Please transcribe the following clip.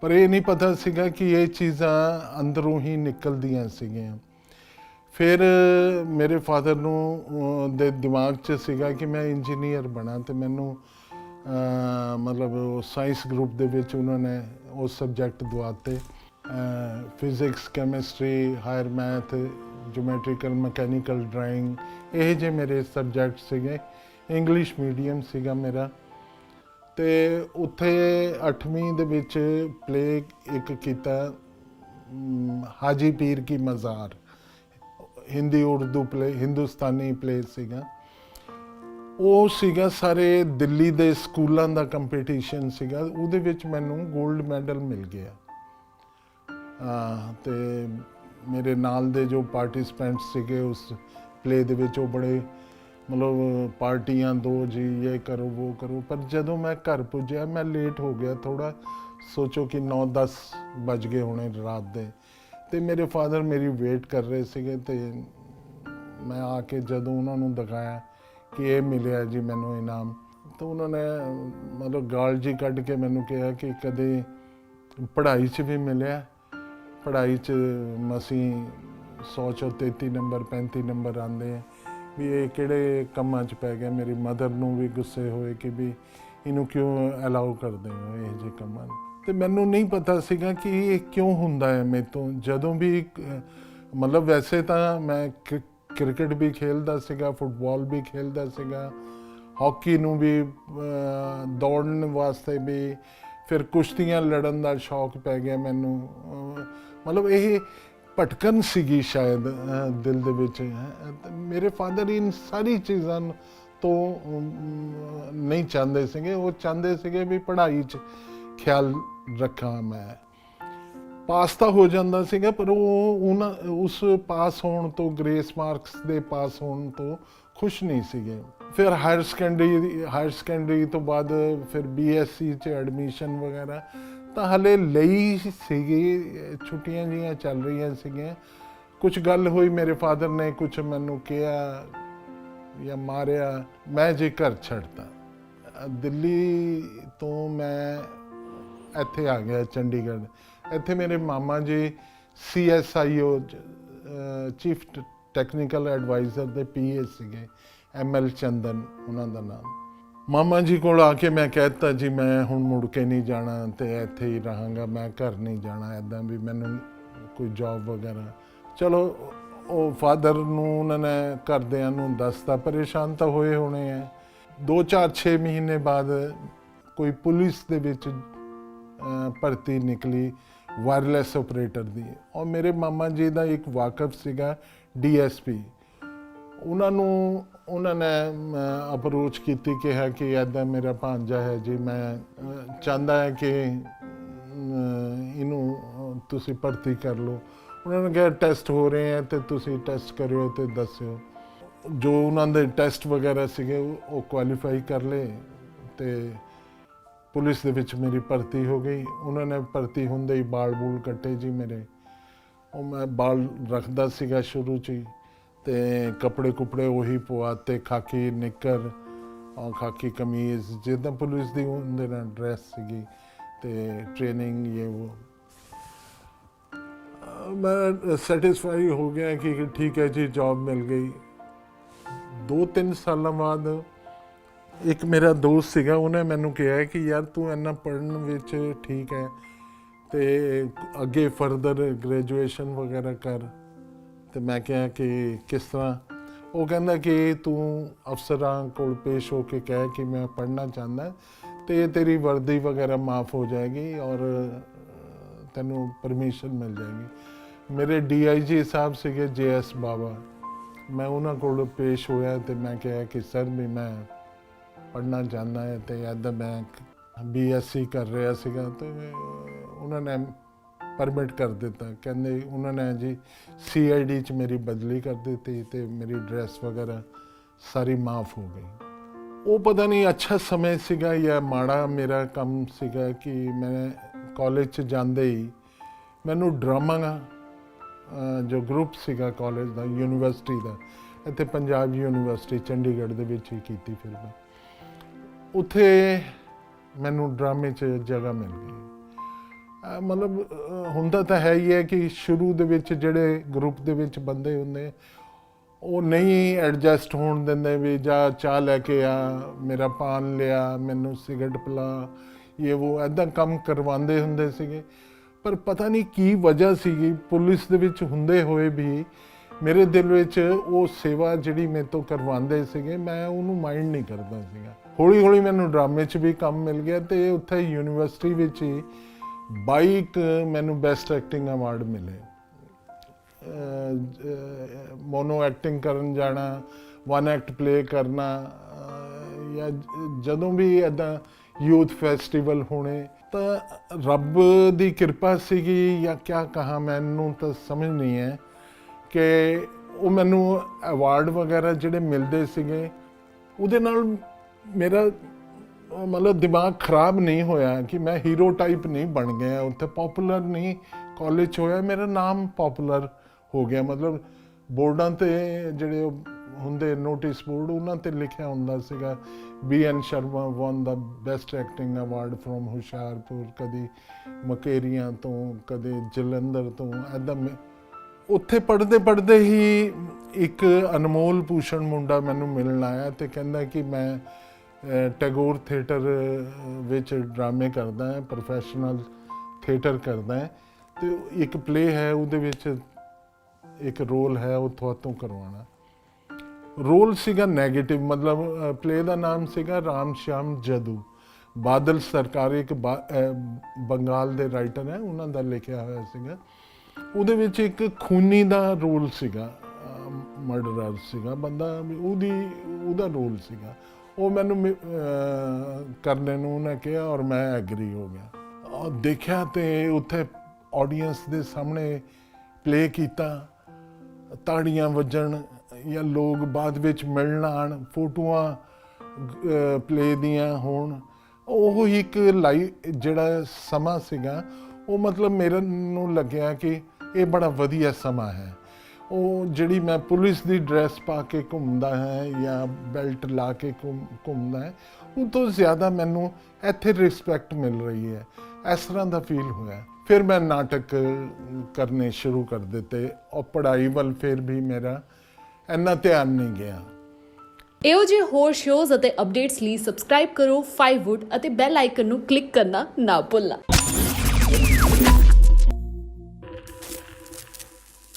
ਪਰ ਇਹ ਨਹੀਂ ਪਤਾ ਸੀਗਾ ਕਿ ਇਹ ਚੀਜ਼ਾਂ ਅੰਦਰੋਂ ਹੀ ਨਿਕਲਦੀਆਂ ਸੀਗੀਆਂ। ਫਿਰ ਮੇਰੇ ਫਾਦਰ ਨੂੰ ਦੇ ਦਿਮਾਗ 'ਚ ਸੀਗਾ ਕਿ ਮੈਂ ਇੰਜੀਨੀਅਰ ਬਣਾ ਤੇ ਮੈਨੂੰ ਅਹ, ਮਤਲਬ ਸਾਇੰਸ ਗਰੁੱਪ ਦੇ ਵਿੱਚ ਉਹਨਾਂ ਨੇ ਉਹ subject ਦਵਾਤੇ। Physics chemistry higher math geometrical mechanical drawing ਇਹ ਜੇ ਮੇਰੇ ਸਬਜੈਕਟ ਸੀਗੇ। ਇੰਗਲਿਸ਼ ਮੀਡੀਅਮ ਸੀਗਾ ਮੇਰਾ। ਤੇ ਉੱਥੇ 8ਵੀਂ ਦੇ ਵਿੱਚ ਪਲੇ ਇੱਕ ਕੀਤਾ ਹਾਜੀ ਪੀਰ ਕੀ ਮਜ਼ਾਰ। ਹਿੰਦੀ ਉਰਦੂ ਪਲੇ ਹਿੰਦੁਸਤਾਨੀ ਪਲੇ ਸੀਗਾ। ਉਹ ਸੀਗਾ ਸਾਰੇ ਦਿੱਲੀ ਦੇ ਸਕੂਲਾਂ ਦਾ ਕੰਪੀਟੀਸ਼ਨ ਸੀਗਾ। ਉਹਦੇ ਵਿੱਚ ਮੈਨੂੰ 골ਡ ਮੈਡਲ ਮਿਲ ਗਿਆ। ਆ, ਤੇ ਮੇਰੇ ਨਾਲ ਦੇ ਜੋ ਪਾਰਟਿਸਪੈਂਟਸ ਸੀਗੇ ਉਸ ਪਲੇ ਦੇ ਵਿੱਚ ਉਹ ਬੜੇ ਮਤਲਬ ਪਾਰਟੀਆਂ ਦੋ ਜੀ, ਇਹ ਕਰੋ, ਉਹ ਕਰੋ। ਪਰ ਜਦੋਂ ਮੈਂ ਘਰ ਪੁੱਜਿਆ, ਮੈਂ ਲੇਟ ਹੋ ਗਿਆ ਥੋੜਾ ਸੋਚੋ ਕਿ 9-10 ਵੱਜ ਗਏ ਹੋਣੇ ਰਾਤ ਦੇ। ਤੇ ਮੇਰੇ ਫਾਦਰ ਮੇਰੀ ਵੇਟ ਕਰ ਰਹੇ ਸੀਗੇ ਤੇ ਮੈਂ ਆ ਕੇ ਜਦੋਂ ਉਹਨਾਂ ਨੂੰ ਦਿਖਾਇਆ ਕਿ ਇਹ ਮਿਲਿਆ ਜੀ ਮੈਨੂੰ ਇਨਾਮ, ਤਾਂ ਉਹਨਾਂ ਨੇ ਮਤਲਬ ਗਾਲ ਜੀ ਕੱਢ ਕੇ ਮੈਨੂੰ ਕਿਹਾ ਕਿ ਕਦੇ ਪੜ੍ਹਾਈ 'ਚ ਵੀ ਮਿਲਿਆ। ਪੜ੍ਹਾਈ 'ਚ ਮਸੀਂ 100 ਚੋਂ 33 ਨੰਬਰ 35 ਨੰਬਰ ਆਉਂਦੇ ਆ। ਵੀ ਇਹ ਕਿਹੜੇ ਕੰਮਾਂ 'ਚ ਪੈ ਗਿਆ, ਮੇਰੀ ਮਦਰ ਨੂੰ ਵੀ ਗੁੱਸੇ ਹੋਏ ਕਿ ਵੀ ਇਹਨੂੰ ਕਿਉਂ ਅਲਾਉ ਕਰਦੇ ਹੋ ਇਹ ਜਿਹੇ ਕੰਮਾਂ ਨੂੰ? ਤੇ ਮੈਨੂੰ ਨਹੀਂ ਪਤਾ ਸੀਗਾ ਕਿ ਇਹ ਕਿਉਂ ਹੁੰਦਾ ਹੈ ਮੇਰੇ ਤੋਂ। ਜਦੋਂ ਵੀ ਮਤਲਬ ਵੈਸੇ ਤਾਂ ਮੈਂ ਕ੍ਰਿ- ਕ੍ਰਿਕਟ ਵੀ ਖੇਲਦਾ ਸੀਗਾ, ਫੁੱਟਬਾਲ ਵੀ ਖੇਲਦਾ ਸੀਗਾ, ਹਾਕੀ ਨੂੰ ਵੀ ਦੌੜਨ ਵਾਸਤੇ ਵੀ, ਫਿਰ ਕੁਸ਼ਤੀਆਂ ਲੜਨ ਦਾ ਸ਼ੌਕ ਪੈ ਗਿਆ ਮੈਨੂੰ। ਮਤਲਬ ਇਹ ਭਟਕਣ ਸੀਗੀ ਸ਼ਾਇਦ ਦਿਲ ਦੇ ਵਿੱਚ ਮੇਰੇ ਫਾਦਰ ਇਨ ਸਾਰੀ ਚੀਜ਼ਾਂ ਤੋਂ ਨਹੀਂ ਚਾਹੁੰਦੇ ਸੀਗੇ। ਉਹ ਚਾਹੁੰਦੇ ਸੀਗੇ ਵੀ ਪੜ੍ਹਾਈ 'ਚ ਖਿਆਲ ਰੱਖਾਂ ਮੈਂ। ਪਾਸ ਤਾਂ ਹੋ ਜਾਂਦਾ ਸੀਗਾ, ਪਰ ਉਹ, ਉਹਨਾਂ, ਉਸ ਪਾਸ ਹੋਣ ਤੋਂ, ਗ੍ਰੇਸ ਮਾਰਕਸ ਦੇ ਪਾਸ ਹੋਣ ਤੋਂ ਖੁਸ਼ ਨਹੀਂ ਸੀਗੇ। ਫਿਰ ਹਾਇਰ ਸੈਕੰਡਰੀ ਹਾਇਰ ਸੈਕੰਡਰੀ ਤੋਂ ਬਾਅਦ ਫਿਰ ਬੀਐਸਸੀ ਚ ਐਡਮਿਸ਼ਨ ਵਗੈਰਾ ਤਾਂ ਹਲੇ ਲਈ ਸੀਗੀ, ਛੁੱਟੀਆਂ ਜੀਆਂ ਚੱਲ ਰਹੀਆਂ ਸੀਗੀਆਂ। ਕੁਝ ਗੱਲ ਹੋਈ ਮੇਰੇ ਫਾਦਰ ਨੇ ਕੁਝ ਮੈਨੂੰ ਕਿਹਾ ਜਾਂ ਮਾਰਿਆ, ਮੈਂ ਜੇ ਘਰ ਛੱਡਤਾ। ਦਿੱਲੀ ਤੋਂ ਮੈਂ ਇੱਥੇ ਆ ਗਿਆ, ਚੰਡੀਗੜ੍ਹ। ਇੱਥੇ ਮੇਰੇ ਮਾਮਾ ਜੀ ਸੀਐਸਆਈਓ ਚੀਫ ਟੈਕਨੀਕਲ ਐਡਵਾਈਜ਼ਰ ਦੇ ਪੀਏ ਸੀਗੇ ਐਮਐਲ ਚੰਦਨ, ਉਹਨਾਂ ਦਾ ਨਾਮ। ਮਾਮਾ ਜੀ ਕੋਲ ਆ ਕੇ ਮੈਂ ਕਹਿਤਾ ਜੀ, ਮੈਂ ਹੁਣ ਮੁੜ ਕੇ ਨਹੀਂ ਜਾਣਾ ਤੇ ਇੱਥੇ ਹੀ ਰਹਾਂਗਾ, ਮੈਂ ਘਰ ਨਹੀਂ ਜਾਣਾ ਐਦਾਂ ਵੀ ਮੈਨੂੰ ਕੋਈ ਜੌਬ ਵਗੈਰਾ। ਚਲੋ, ਉਹ ਫਾਦਰ ਨੂੰ, ਉਹਨਾਂ ਨੇ ਘਰਦਿਆਂ ਨੂੰ ਦੱਸਤਾ, ਪਰੇਸ਼ਾਨ ਤਾਂ ਹੋਏ ਹੋਣੇ ਆ। 2 4 6 ਮਹੀਨੇ ਬਾਅਦ ਕੋਈ ਪੁਲਿਸ ਦੇ ਵਿੱਚ ਭਰਤੀ ਨਿਕਲੀ ਵਾਇਰਲੈਸ ਆਪਰੇਟਰ ਦੀ। ਔਰ ਮੇਰੇ ਮਾਮਾ ਜੀ ਦਾ ਇੱਕ ਵਾਕਫ ਸੀਗਾ ਡੀਐਸਪੀ। ਉਹਨਾਂ ਨੂੰ, ਉਹਨਾਂ ਨੇ ਅਪਰੋਚ ਕੀਤੀ ਕਿਹਾ ਕਿ ਐਦਾਂ ਮੇਰਾ ਭਾਂਜਾ ਹੈ ਜੀ, ਮੈਂ ਚਾਹੁੰਦਾ ਹੈ ਕਿ ਇਹਨੂੰ ਤੁਸੀਂ ਭਰਤੀ ਕਰ ਲਓ। ਉਹਨਾਂ ਨੇ ਕਿਹਾ ਟੈਸਟ ਹੋ ਰਹੇ ਹੈ ਤੇ ਤੁਸੀਂ ਟੈਸਟ ਕਰਿਓ ਤੇ ਦੱਸਿਓ। ਜੋ ਉਹਨਾਂ ਦੇ ਟੈਸਟ ਵਗੈਰਾ ਸੀਗੇ, ਉਹ- ਉਹ ਕੁਆਲੀਫਾਈ ਕਰ ਲਏ ਤੇ ਪੁਲਿਸ ਦੇ ਵਿੱਚ ਮੇਰੀ ਭਰਤੀ ਹੋ ਗਈ। ਉਹਨਾਂ ਨੇ ਭਰਤੀ ਹੁੰਦੇ ਹੀ ਬਾਲ ਬੂਲ ਕੱਟੇ ਜੀ ਮੇਰੇ। ਉਹ ਮੈਂ ਬਾਲ ਰੱਖਦਾ ਸੀਗਾ ਸ਼ੁਰੂ ਚ ਹੀ ਤੇ ਕੱਪੜੇ ਕੁਪੜੇ ਉਹੀ ਪਵਾਤੇ ਖਾਕੀ ਨਿੱਕਰ ਔਰ ਖਾਕੀ ਕਮੀਜ਼, ਜਿੱਦਾਂ ਪੁਲਿਸ ਦੀ ਹੁੰਦੇ ਨਾ ਡਰੈਸ ਸੀਗੀ ਤੇ ਟ੍ਰੇਨਿੰਗ ਇਹ ਉਹ ਮੈਂ ਸੈਟੀਸਫਾਈ ਹੋ ਗਿਆ ਕਿ ਠੀਕ ਹੈ ਜੀ ਜੌਬ ਮਿਲ ਗਈ। ਦੋ ਤਿੰਨ ਸਾਲਾਂ ਬਾਅਦ ਇੱਕ ਮੇਰਾ ਦੋਸਤ ਸੀਗਾ, ਉਹਨੇ ਮੈਨੂੰ ਕਿਹਾ ਕਿ ਯਾਰ ਤੂੰ ਇੰਨਾ ਪੜਨ ਵਿੱਚ ਠੀਕ ਹੈ ਤੇ ਅੱਗੇ ਫਰਦਰ ਗ੍ਰੈਜੂਏਸ਼ਨ ਵਗੈਰਾ ਕਰ। ਤੇ ਮੈਂ ਕਿਹਾ ਕਿ ਕਿਸ ਤਰ੍ਹਾਂ? ਉਹ ਕਹਿੰਦਾ ਕਿ ਤੂੰ ਅਫਸਰਾਂ ਕੋਲ ਪੇਸ਼ ਹੋ ਕੇ ਕਹਿ ਕਿ ਮੈਂ ਪੜ੍ਹਨਾ ਚਾਹੁੰਦਾ, ਤੇ ਤੇਰੀ ਵਰਦੀ ਵਗੈਰਾ ਮਾਫ ਹੋ ਜਾਏਗੀ ਔਰ ਤੈਨੂੰ ਪਰਮਿਸ਼ਨ ਮਿਲ ਜਾਏਗੀ। ਮੇਰੇ ਡੀਆਈਜੀ ਸਾਹਿਬ ਸੀਗੇ ਜੇਐਸ ਬਾਬਾ ਮੈਂ ਉਹਨਾਂ ਕੋਲ ਪੇਸ਼ ਹੋਇਆ ਤੇ ਮੈਂ ਕਿਹਾ ਕਿ ਸਰ ਵੀ ਮੈਂ ਪੜ੍ਹਨਾ ਚਾਹੁੰਦਾ ਹੈ ਤੇ ਐਦਾ ਮੈਂ ਬੀਐਸਸੀ ਕਰ ਰਿਹਾ ਸੀਗਾ ਤੇ ਉਹਨਾਂ ਨੇ ਪਰਮਿਟ ਕਰ ਦਿੱਤਾ। ਕਹਿੰਦੇ ਉਹਨਾਂ ਨੇ ਜੀ ਸੀਆਈਡੀ ਚ ਮੇਰੀ ਬਦਲੀ ਕਰ ਦਿੱਤੀ ਤੇ ਮੇਰੀ ਡਰੈਸ ਵਗੈਰਾ ਸਾਰੀ ਮਾਫ ਹੋ ਗਈ। ਉਹ ਪਤਾ ਨਹੀਂ ਅੱਛਾ ਸਮੇਂ ਸੀਗਾ ਜਾਂ ਮਾੜਾ ਮੇਰਾ ਕੰਮ ਸੀਗਾ ਕਿ ਮੈਂ ਕਾਲਜ ਚ ਜਾਂਦੇ ਹੀ ਮੈਨੂੰ ਡਰਾਮਾ ਜੋ ਗਰੁੱਪ ਸੀਗਾ ਕਾਲਜ ਦਾ ਯੂਨੀਵਰਸਿਟੀ ਦਾ, ਇੱਥੇ ਪੰਜਾਬ ਯੂਨੀਵਰਸਿਟੀ ਚੰਡੀਗੜ੍ਹ ਦੇ ਵਿੱਚ ਹੀ ਕੀਤੀ ਫਿਰ ਮੈਂ ਉੱਥੇ ਮੈਨੂੰ ਡਰਾਮੇ 'ਚ ਜਗ੍ਹਾ ਮਿਲ ਗਈ। ਮਤਲਬ ਹੁੰਦਾ ਤਾਂ ਹੈ ਹੀ ਹੈ ਕਿ ਸ਼ੁਰੂ ਦੇ ਵਿੱਚ ਜਿਹੜੇ ਗਰੁੱਪ ਦੇ ਵਿੱਚ ਬੰਦੇ ਹੁੰਦੇ ਉਹ ਨਹੀਂ ਐਡਜਸਟ ਹੋਣ ਦਿੰਦੇ ਵੀ ਜਾ ਚਾਹ ਲੈ ਕੇ ਆ, ਮੇਰਾ ਪਾਨ ਲਿਆ, ਮੈਨੂੰ ਸਿਗਰਟ ਪਿਲਾ, ਇਹ ਉਹ ਐਦਾਂ ਕੰਮ ਕਰਵਾਉਂਦੇ ਹੁੰਦੇ ਸੀਗੇ। ਪਰ ਪਤਾ ਨਹੀਂ ਕੀ ਵਜ੍ਹਾ ਸੀਗੀ, ਪੁਲਿਸ ਦੇ ਵਿੱਚ ਹੁੰਦੇ ਹੋਏ ਵੀ ਮੇਰੇ ਦਿਲ ਵਿੱਚ ਉਹ ਸੇਵਾ ਜਿਹੜੀ ਮੇਰੇ ਤੋਂ ਕਰਵਾਉਂਦੇ ਸੀਗੇ, ਮੈਂ ਉਹਨੂੰ ਮਾਈਂਡ ਨਹੀਂ ਕਰਦਾ ਸੀਗਾ। ਹੌਲੀ ਹੌਲੀ ਮੈਨੂੰ ਡਰਾਮੇ 'ਚ ਵੀ ਕੰਮ ਮਿਲ ਗਿਆ ਤੇ ਉੱਥੇ ਯੂਨੀਵਰਸਿਟੀ ਵਿੱਚ ਹੀ ਬਾਈਕ ਮੈਨੂੰ ਬੈਸਟ ਐਕਟਿੰਗ ਅਵਾਰਡ ਮਿਲੇ ਮੋਨੋ ਐਕਟਿੰਗ ਕਰਨ ਜਾਣਾ ਵਨ ਐਕਟ ਪਲੇ ਕਰਨਾ ਜਾਂ ਜਦੋਂ ਵੀ ਐਦਾਂ ਯੂਥ ਫੈਸਟੀਵਲ ਹੋਣੇ ਤਾਂ ਰੱਬ ਦੀ ਕਿਰਪਾ ਸੀਗੀ ਜਾਂ ਕਿਆ ਕਹਾ ਮੈਨੂੰ ਤਾਂ ਸਮਝ ਨਹੀਂ ਹੈ ਕਿ ਉਹ ਮੈਨੂੰ ਅਵਾਰਡ ਵਗੈਰਾ ਜਿਹੜੇ ਮਿਲਦੇ ਸੀਗੇ ਉਹਦੇ ਨਾਲ ਮੇਰਾ ਮਤਲਬ ਦਿਮਾਗ ਖਰਾਬ ਨਹੀਂ ਹੋਇਆ ਕਿ ਮੈਂ ਹੀਰੋ ਟਾਈਪ ਨਹੀਂ ਬਣ ਗਿਆ, ਉੱਥੇ ਪਪੂਲਰ ਨਹੀਂ ਕਾਲਜ ਹੋਇਆ, ਮੇਰਾ ਨਾਮ ਪਪੂਲਰ ਹੋ ਗਿਆ। ਮਤਲਬ ਬੋਰਡਾਂ ਤੇ ਜਿਹੜੇ ਉਹ ਹੁੰਦੇ ਨੋਟਿਸ ਬੋਰਡ ਉਹਨਾਂ ਤੇ ਲਿਖਿਆ ਹੁੰਦਾ ਸੀਗਾ B N Sharma won the best acting award from Hoshiarpur ਕਦੀ ਮਕੇਰੀਆਂ ਤੋਂ, ਕਦੇ ਜਲੰਧਰ ਤੋਂ ਐਦਾਂ ਉੱਥੇ ਪੜ੍ਹਦੇ ਪੜ੍ਹਦੇ ਹੀ ਇੱਕ ਅਨਮੋਲ ਭੂਸ਼ਣ ਮੁੰਡਾ ਮੈਨੂੰ ਮਿਲਣ ਆਇਆ ਤੇ ਕਹਿੰਦਾ ਕਿ ਮੈਂ ਟੈਗੋਰ ਥੀਏਟਰ ਵਿੱਚ ਡਰਾਮੇ ਕਰਦਾ ਹੈ ਪ੍ਰੋਫੈਸ਼ਨਲ ਥੀਏਟਰ ਕਰਦਾ ਹੈ। ਤੇ ਇੱਕ ਪਲੇ ਹੈ, ਉਹਦੇ ਵਿੱਚ ਇੱਕ ਰੋਲ ਹੈ, ਉਹ ਤੁਹਾਤੋਂ ਕਰਵਾਉਣਾ। ਰੋਲ ਸੀਗਾ 네ਗੇਟਿਵ ਮਤਲਬ ਪਲੇ ਦਾ ਨਾਮ ਸੀਗਾ ਰਾਮ ਸ਼ਿਆਮ ਜਦੂ। ਬਾਦਲ ਸਰਕਾਰ ਇੱਕ ਬਾ- ਬੰਗਾਲ ਦੇ ਰਾਈਟਰ ਹੈ, ਉਹਨਾਂ ਦਾ ਲਿਖਿਆ ਹੋਇਆ ਸੀਗਾ। ਉਹਦੇ ਵਿੱਚ ਇੱਕ ਖੂਨੀ ਦਾ ਰੋਲ ਸੀਗਾ ਮਰਡਰਰ ਸੀਗਾ। ਬੰਦਾ ਵੀ ਉਹਦੀ ਉਹਦਾ ਰੋਲ ਸੀਗਾ। ਉਹ ਮੈਨੂੰ ਮਿ- ਅਹ, ਕਰਨੇ ਨੂੰ ਉਹਨੇ ਕਿਹਾ ਔਰ ਮੈਂ ਐਗਰੀ ਹੋ ਗਿਆ। ਔਰ ਦੇਖਿਆ ਤੇ ਉੱਥੇ ਆਡੀਅנס ਦੇ ਸਾਹਮਣੇ ਪਲੇ ਕੀਤਾ। ਤਾੜੀਆਂ ਵੱਜਣ ਜਾਂ ਲੋਕ ਬਾਅਦ ਵਿੱਚ ਮਿਲਣ ਆਣ ਫੋਟੋਆਂ ਪਲੇ ਦੀਆਂ ਹੋਣ। ਉਹ ਹੀ ਇੱਕ ਲਾਈ ਜਿਹੜਾ ਸਮਾਂ ਸੀਗਾ ਉਹ ਮਤਲਬ ਮੇਰੇ ਨੂੰ ਲੱਗਿਆ ਕਿ ਇਹ ਬੜਾ ਵਧੀਆ ਸਮਾਂ ਹੈ। ਉਹ ਜਿਹੜੀ ਮੈਂ ਪੁਲਿਸ ਦੀ ਡਰੈਸ ਪਾ ਕੇ ਘੁੰਮਦਾ ਹੈ ਜਾਂ ਬੈਲਟ ਲਾ ਕੇ ਘੁੰਮ- ਘੁੰਮਦਾ ਹੈ, ਉਹ ਤੋਂ ਜ਼ਿਆਦਾ ਮੈਨੂੰ ਇੱਥੇ ਰਿਸਪੈਕਟ ਮਿਲ ਰਹੀ ਹੈ। ਇਸ ਤਰ੍ਹਾਂ ਦਾ ਫੀਲ ਹੋਇਆ ਫਿਰ ਮੈਂ ਨਾਟਕ ਕਰਨੇ ਸ਼ੁਰੂ ਕਰ ਦਿੱਤੇ ਔਰ ਪੜ੍ਹਾਈ ਵੱਲ ਫਿਰ ਵੀ ਮੇਰਾ ਇੰਨਾ ਧਿਆਨ ਨਹੀਂ ਗਿਆ। ਇਹੋ ਜਿਹੇ ਹੋਰ ਸ਼ੋਜ਼ ਅਤੇ ਅਪਡੇਟਸ ਲਈ ਸਬਸਕ੍ਰਾਈਬ ਕਰੋ 5wood ਅਤੇ ਬੈਲ ਆਈਕਨ ਨੂੰ ਕਲਿੱਕ ਕਰਨਾ ਨਾ ਭੁੱਲਣਾ।